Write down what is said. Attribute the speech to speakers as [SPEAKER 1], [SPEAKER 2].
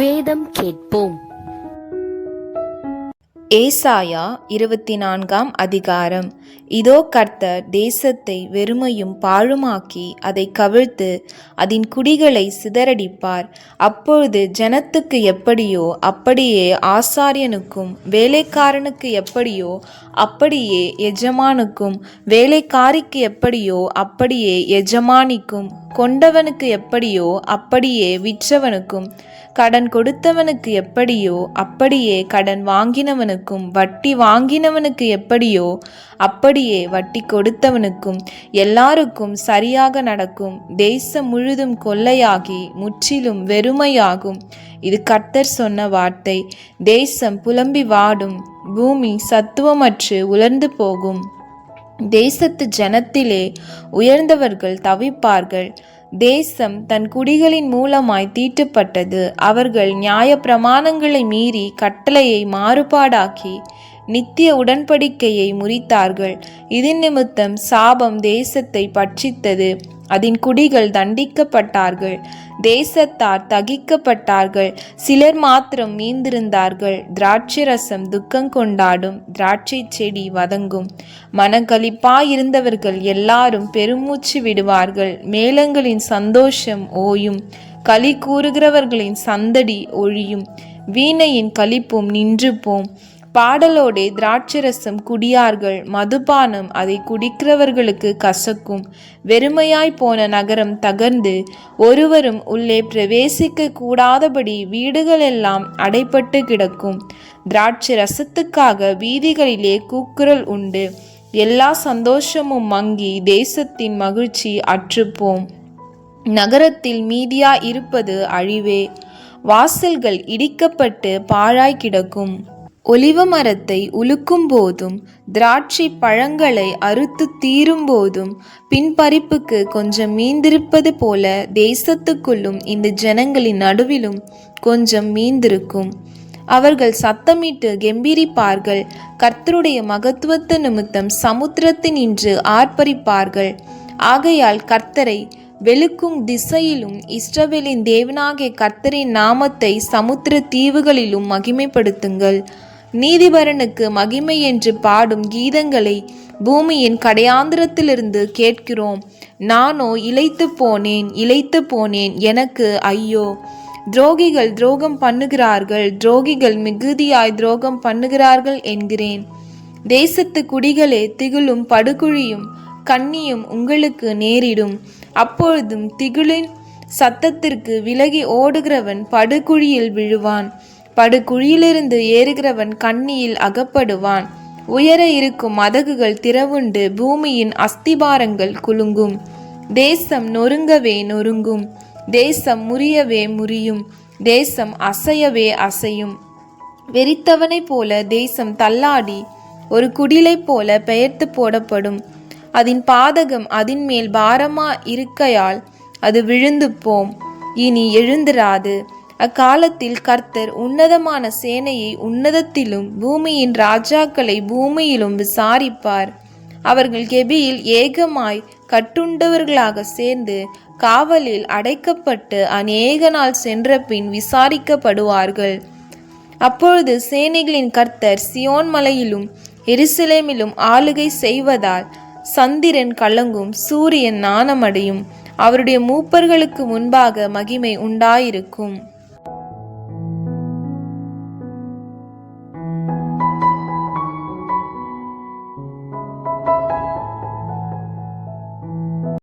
[SPEAKER 1] வேதம் கேட்போம் ஏசாயா இருபத்தி நான்காம் அதிகாரம் இதோ கர்த்தர் தேசத்தை வெறுமையும் பாழுமாக்கி அதை கவிழ்த்து அதன் குடிகளை சிதறடிப்பார் அப்பொழுது ஜனத்துக்கு எப்படியோ அப்படியே ஆசாரியனுக்கும் வேலைக்காரனுக்கு எப்படியோ அப்படியே எஜமானுக்கும் வேலைக்காரிக்கு எப்படியோ அப்படியே எஜமானிக்கும் கொண்டவனுக்கு எப்படியோ அப்படியே விற்றவனுக்கும் கடன் கொடுத்தவனுக்கு எப்படியோ அப்படியே கடன் வாங்கினவனுக்கும் வட்டி வாங்கினவனுக்கு எப்படியோ அப்படியே வட்டி கொடுத்தவனுக்கும் எல்லாருக்கும் சரியாக நடக்கும் தேசம் முழுதும் கொள்ளையாகி முற்றிலும் வெறுமையாகும் இது கர்த்தர் சொன்ன வார்த்தை தேசம் புலம்பி வாடும் பூமி சத்துவமற்று உலர்ந்து போகும் தேசத்து ஜனத்திலே உயர்ந்தவர்கள் தவிப்பார்கள் தேசம் தன் குடிகளின் மூலமாய் தீட்டுப்பட்டது அவர்கள் நியாய பிரமாணங்களை மீறி கட்டளையை மாறுபாடாக்கி நித்திய உடன்படிக்கையை முறித்தார்கள் இது நிமித்தம் சாபம் தேசத்தை பட்சித்தது அதன் குடிகள் தண்டிக்கப்பட்டார்கள் தேசத்தார் தகிக்கப்பட்டார்கள் சிலர் மாத்திரம் மீந்திருந்தார்கள் திராட்சரசம் துக்கம் கொண்டாடும் திராட்சை செடி வதங்கும் மனக்களிப்பாயிருந்தவர்கள் எல்லாரும் பெருமூச்சு விடுவார்கள் மேளங்களின் சந்தோஷம் ஓயும் களி கூறுகிறவர்களின் சந்தடி ஒழியும் வீணையின் கழிப்பும் நின்று போம் பாடலோடே திராட்சரசம் குடியார்கள் மதுபானம் அதை குடிக்கிறவர்களுக்கு கசக்கும் வெறுமையாய் போன நகரம் தகர்ந்து ஒருவரும் உள்ளே பிரவேசிக்க கூடாதபடி வீடுகளெல்லாம் அடைப்பட்டு கிடக்கும் திராட்சை ரசத்துக்காக வீதிகளிலே கூக்குரல் உண்டு எல்லா சந்தோஷமும் மங்கி தேசத்தின் மகிழ்ச்சி அற்றுப்போம் நகரத்தில் மீதியா இருப்பது அழிவே வாசல்கள் இடிக்கப்பட்டு பாழாய் கிடக்கும் ஒலிவ மரத்தை உலுக்கும் போதும் திராட்சை பழங்களை அறுத்து தீரும் போதும் பின்பறிப்புக்கு கொஞ்சம் மீந்திருப்பது போல தேசத்துக்குள்ளும் இந்த ஜனங்களின் நடுவிலும் கொஞ்சம் மீந்திருக்கும் அவர்கள் சத்தமிட்டு கெம்பீரிப்பார்கள் கர்த்தருடைய மகத்துவத்த நிமித்தம் சமுத்திரத்தின் இன்று ஆர்ப்பரிப்பார்கள் ஆகையால் கர்த்தரை வெளுக்கும் திசையிலும் இஸ்ரவேலின் தேவனாகிய கர்த்தரின் நாமத்தை சமுத்திர தீவுகளிலும் மகிமைப்படுத்துங்கள் நீதிபரனுக்கு மகிமை என்று பாடும் கீதங்களை பூமியின் கடையாந்திரத்திலிருந்து கேட்கிறோம் நானோ இழைத்து போனேன் இழைத்து போனேன் எனக்கு ஐயோ துரோகிகள் துரோகம் பண்ணுகிறார்கள் துரோகிகள் மிகுதியாய் துரோகம் பண்ணுகிறார்கள் என்கிறேன் தேசத்து குடிகளே திகிலும் படுகுழியும் கண்ணியும் உங்களுக்கு நேரிடும் அப்பொழுதும் திகிலின் சத்தத்திற்கு விலகி ஓடுகிறவன் படுகுழியில் விழுவான் படுகுழியிலிருந்து ஏறுகிறவன் கண்ணியில் அகப்படுவான் உயர இருக்கும் மதகுகள் திறவுண்டு பூமியின் அஸ்திபாரங்கள் குலுங்கும் தேசம் நொறுங்கவே நொறுங்கும் தேசம் முறியவே முறியும் தேசம் அசையவே அசையும் வெறித்தவனைப் போல தேசம் தள்ளாடி ஒரு குடிலை போல பெயர்த்து போடப்படும் அதன் பாதகம் அதன் மேல் பாரமா இருக்கையால் அது விழுந்து போம் இனி எழுந்திராது அக்காலத்தில் கர்த்தர் உன்னதமான சேனையை உன்னதத்திலும் பூமியின் ராஜாக்களை பூமியிலும் விசாரிப்பார் அவர்கள் கெபியில் ஏகமாய் கட்டுண்டவர்களாக சேர்ந்து காவலில் அடைக்கப்பட்டு அநேக நாள் சென்ற பின் விசாரிக்கப்படுவார்கள் அப்பொழுது சேனைகளின் கர்த்தர் சியோன் மலையிலும் எருசலேமிலும் ஆளுகை செய்வதால் சந்திரன் கலங்கும் சூரியன் நாணமடையும் அவருடைய மூப்பர்களுக்கு முன்பாக மகிமை உண்டாயிருக்கும்